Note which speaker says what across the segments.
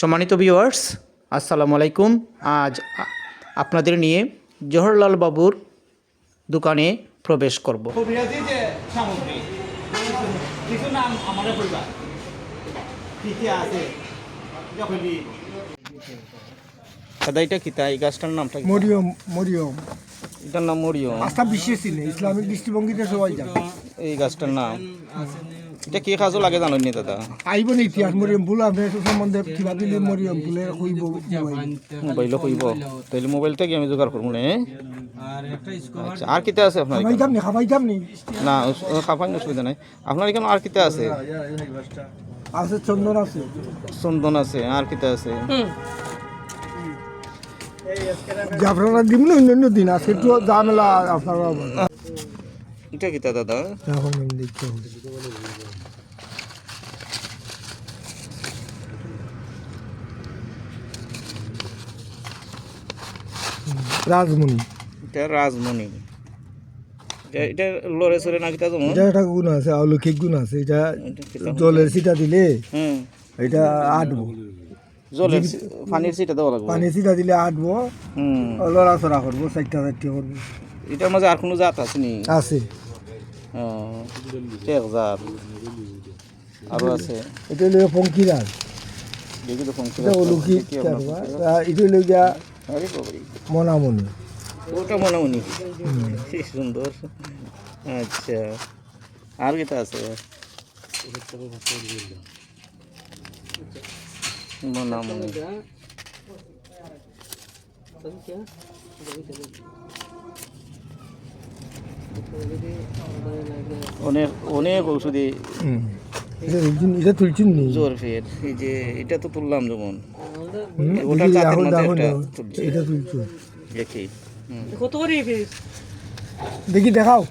Speaker 1: সম্মানিত ভিউয়ার্স আসসালামু আলাইকুম। আজ আপনাদের নিয়ে জওহরলাল বাবুর দোকানে প্রবেশ করব। দাদা এটা কি তাই? গাছটার নামটা?
Speaker 2: মরিয়ম মরিয়ম।
Speaker 1: এটার নাম মরিয়ম।
Speaker 2: আস্থা বিশ্বের চিনে ইসলামিক দৃষ্টিভঙ্গিতে সবাই জানে।
Speaker 1: এই গাছটার নাম? এটা কি কাজও লাগে জানেন নি দাদা?
Speaker 2: আইব নি ইতিহাস মরিয়ম ফুল আপনি সম্বন্ধে কিবা দিলে মরিয়ম ফুলে কইব মোবাইল
Speaker 1: কইব তাইলে মোবাইলটা কি আমি জোগাড় করব না? আচ্ছা আর কিতা আছে আপনার?
Speaker 2: খাবাইতাম নি খাবাইতাম নি?
Speaker 1: না খাফাইন অসুবিধা নাই। আপনার এখানে আর কিতা আছে?
Speaker 2: আছে চন্দন আছে।
Speaker 1: চন্দন আছে আর কিতা আছে?
Speaker 2: আপনারা দিন না অন্য দিন আজকে একটু ঝামেলা আপনারা
Speaker 1: এটা কিতা দাদা?
Speaker 2: এখন আমি দেখতে রাজমণি।
Speaker 1: এটা রাজমণি। এটা লড়ে চড়ে না কিতা যেমন
Speaker 2: এটা একটা গুণ আছে অলৌকিক গুণ আছে। এটা? জলের সিটা দিলে এটা আটবো।
Speaker 1: জলের পানির সিটা দেওয়া লাগবে।
Speaker 2: পানি সিটা দিলে আটবো। লড়াচড়া করব চারটা চারটে করব।
Speaker 1: এটার মাঝে আর কোনো জাত আছে নি
Speaker 2: আছে।
Speaker 1: ও, জাত। আরও আছে।
Speaker 2: এটা হলো পঙ্কিরাজ।
Speaker 1: দেখি তো
Speaker 2: কারবা। আর এটা হলো গিয়া মনামনি।
Speaker 1: ওটা মনে কি সুন্দর। আচ্ছা আর কিতা আছে? মনামনি। অনেক অনেক ঔষধি
Speaker 2: এটা তুলছেন নি?
Speaker 1: জ্বর ফের এই যে এটা তো তুললাম যেমন ওটা
Speaker 2: দেখি,
Speaker 1: মধ্যে একটা তুলছে।
Speaker 2: এটা তুলছো।
Speaker 1: দেখি হুম।
Speaker 2: দেখি দেখাও।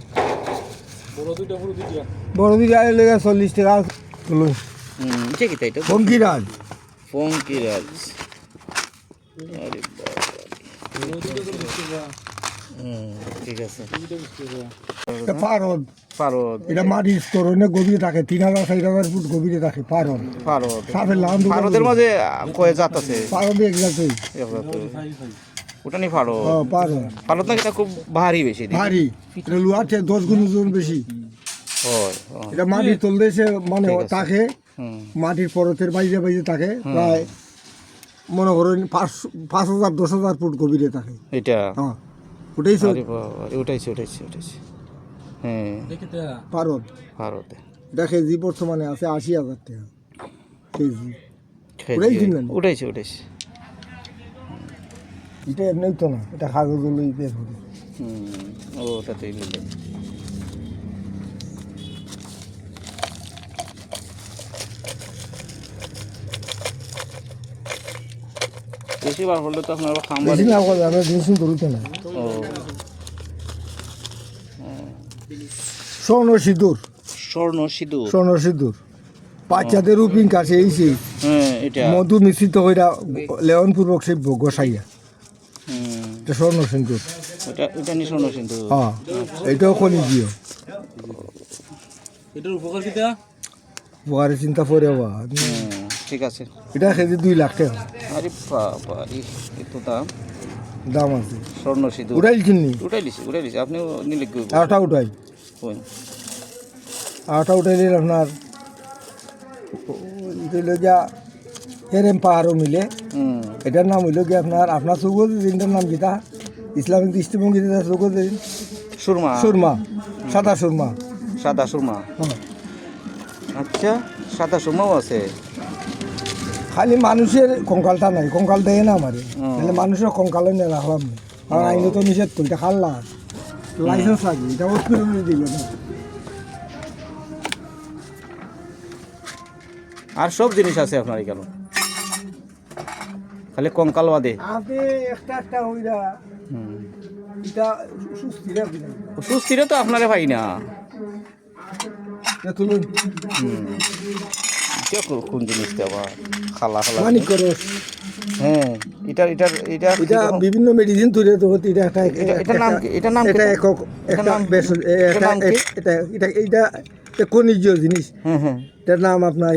Speaker 2: বড় দুইটা লেগে চল্লিশ টাকা।
Speaker 1: হুম এটা কি তাই এটা আরে বাবা। ঠিক আছে।
Speaker 2: পারদ।
Speaker 1: পারদ।
Speaker 2: এটা মাটির স্তর গভীরে থাকে তিন হাজার চার হাজার ফুট গভীরে থাকে পারদ।
Speaker 1: পারদ।
Speaker 2: সাপের লাম
Speaker 1: পারদের মাঝে কয় জাত আছে।
Speaker 2: পারদে একজাতে
Speaker 1: এগুলা ওটা নি পারদ।
Speaker 2: পারদ।
Speaker 1: পারদ না এটা খুব ভারী বেশি
Speaker 2: ভারী। এটা লোহার চেয়ে দশ গুণ ওজন বেশি। এটা দেশে মানে। থাকে মাটির পরতের বাইরে বাইরে থাকে প্রায় মনে করেন পাঁচ পাঁচ হাজার দশ হাজার ফুট গভীরে থাকে।
Speaker 1: এটা?
Speaker 2: হ্যাঁ। ওটাই সব
Speaker 1: আরে বাবা উঠাইছে উঠাইছে উঠাইছে। হ্যাঁ।
Speaker 2: পারদ
Speaker 1: ভারতে
Speaker 2: এটা কেজি বর্তমানে আছে আশি হাজার টাকা। কেজি। উঠাইছি
Speaker 1: উঠাইছে উঠাইছে।
Speaker 2: এটা এমনি তো না এটা কাগজ বের হবে
Speaker 1: ও তাতেই নিলে বেশিবার হলে তো আপনার খাম্বার
Speaker 2: বেশি না করে আমরা জিনিস ধরতে না।
Speaker 1: ও।
Speaker 2: স্বর্ণ সিঁদুর।
Speaker 1: স্বর্ণ সিঁদুর।
Speaker 2: স্বর্ণ সিঁদুর। বাচ্চাদের রুপিং কাছে এই সেই
Speaker 1: হ্যাঁ
Speaker 2: মধু মিশ্রিত হইরা লেওনপূর্বক সেই গোসাইয়া এটা স্বর্ণ সিঁদুর। হ্যাঁ এটাও খনিজীয়
Speaker 3: এটার উপকার কিটা
Speaker 2: উপকারে চিন্তা করে বা।
Speaker 1: ঠিক আছে।
Speaker 2: এটা কেজি দুই লাখ টাকা।
Speaker 1: আরে বাবা এত দাম।
Speaker 2: দাম আছে।
Speaker 1: স্বর্ণ সিঁদুর।
Speaker 2: উঠাই চিনি
Speaker 1: উঠাই লিছি উঠাই নিলে কি
Speaker 2: আটা উঠাই আটা উঠাইলে আপনার। এটা গিয়া হেরেম পাহাড়ও মিলে। এটার নাম হইল গিয়ে আপনার আপনার দিনটার নাম কিতা ইসলামিক দৃষ্টিভঙ্গিতে চৌগজ দিন
Speaker 1: সুরমা।
Speaker 2: সুরমা সাদা সুরমা।
Speaker 1: সাদা সুরমা।
Speaker 2: হ্যাঁ।
Speaker 1: আচ্ছা সাদা সুরমাও আছে?
Speaker 2: খালি মানুষের কঙ্কালটা নাই কঙ্কাল দেয় না আমারে। তাহলে মানুষের কঙ্কালও নিয়ে রাখলাম না আর আইনে তো নিষেধ করি এটা খাল্লা। লাইসেন্স লাগে এটা হসপিটালে দিবে। না
Speaker 1: আর সব জিনিস আছে আপনার এখানে। খালি কঙ্কাল বাদে।
Speaker 2: একটা একটা হইরা। সুস্থির
Speaker 1: তো আপনারে ভাই না। কোন জিনিসটা আবার? খালা খালা হ্যাঁ। এটার এটার এটা
Speaker 2: এটা বিভিন্ন মেডিসিন তৈরি তো হতে এটা একটা
Speaker 1: এটা- নাম কি? এটার নাম
Speaker 2: এটা একক একটা বেশ? এটা এটা এটা এটা খনিজ জিনিস।
Speaker 1: হ্যাঁ হ্যাঁ
Speaker 2: এটার নাম আপনার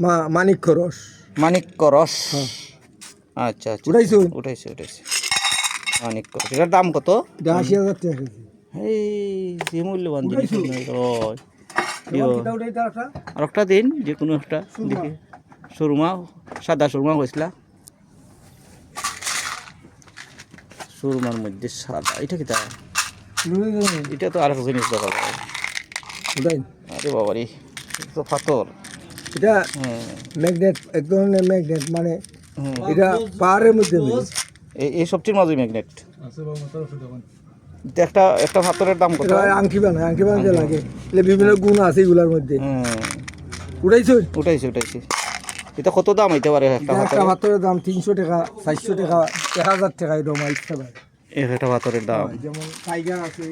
Speaker 2: মা মানিক খরস
Speaker 1: মানিক্য রস। আচ্ছা আচ্ছা।
Speaker 2: উঠাইছো?
Speaker 1: উঠাইছে উঠাইছে। মানিক্য রস। এটার দাম কত?
Speaker 2: এটা আশি হাজার টাকা
Speaker 1: এই যে মূল্যবান জিনিস।
Speaker 2: এটা
Speaker 1: আর একটা? দিন যে কোনো একটা দেখি। সুরমা সাদা সুরমা হয়েছিল সুরমার মধ্যে সাদা এটা কি তা? এটা তো আর একটা জিনিস দেখা যায়। আরে বাবা রে এটা তো পাথর।
Speaker 2: এটা
Speaker 1: হ্যাঁ।
Speaker 2: ম্যাগনেট এক ধরনের ম্যাগনেট মানে এটা পাহাড়ের মধ্যে।
Speaker 1: এই- এই সবটির মাঝে ম্যাগনেট। একটা একটা পাথরের দাম কত?
Speaker 2: এটা আংটি বানায় আংটি বানাতে লাগে। এলে বিভিন্ন গুণ আছে এগুলার মধ্যে।
Speaker 1: হুম
Speaker 2: উঠাইছো?
Speaker 1: উঠাইছে উঠাইছে। এটা কত দাম হইতে পারে একটা পাথরের
Speaker 2: দাম তিনশো টাকা চারশো টাকা এক হাজার টাকা এরকম ইচ্ছা
Speaker 1: এক একটা পাথরের দাম।
Speaker 2: যেমন টাইগার আছে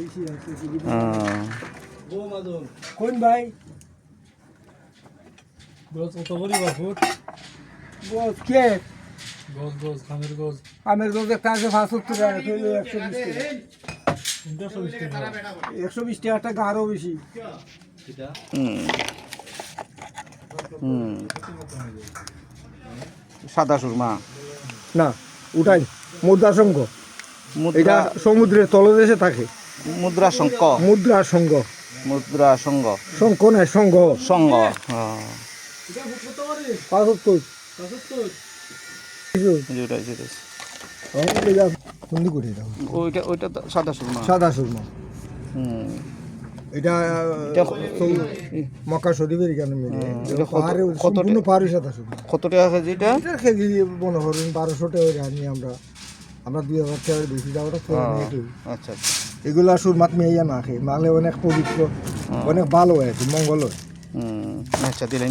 Speaker 1: হ্যাঁ।
Speaker 2: কোন ভাই?
Speaker 4: গছ কত করি বাপুর
Speaker 2: কে?
Speaker 4: খামের গছ
Speaker 2: আমের একটা আছে পাঁচসত্তর টাকা একশো বিশ টাকা।
Speaker 4: তিনশো বিশ টাকা
Speaker 2: একশো বিশ। টাকা টাকা আরও বেশি
Speaker 1: সাদা সুরমা।
Speaker 2: না। উঠাই। মুদ্রা সংঘ
Speaker 1: মুদ্রা
Speaker 2: এটা সমুদ্রের তলদেশে থাকে।
Speaker 1: মুদ্রা শঙ্ক
Speaker 2: মুদ্রা সংঘ
Speaker 1: মুদ্রা সঙ্গ
Speaker 2: শঙ্খ নয় সংঘ
Speaker 1: সঙ্গ হ্যাঁ ওইটা ওইটা তো সাদা সুরমা।
Speaker 2: সাদা সুরমা।
Speaker 1: হুম।
Speaker 2: এটা
Speaker 1: এটা
Speaker 2: মক্কা শরীফের এখানে মিলে।
Speaker 1: এটা কত-
Speaker 2: পাহাড়ে
Speaker 1: কত
Speaker 2: সম্পূর্ণ পাহাড়ি সাদা সুরমা
Speaker 1: কত টাকা কেজি এটা
Speaker 2: কেজি মনে করুন বারোশো টাকা আনি আমরা আমরা দুই হাজার টাকার বেশি
Speaker 1: হ্যাঁ, আচ্ছা আচ্ছা।
Speaker 2: এগুলো মেয়ে না খেয়ে। অনেক পবিত্র অনেক ভালো হয়েছে মঙ্গল হয়।
Speaker 1: আচ্ছা দিলেন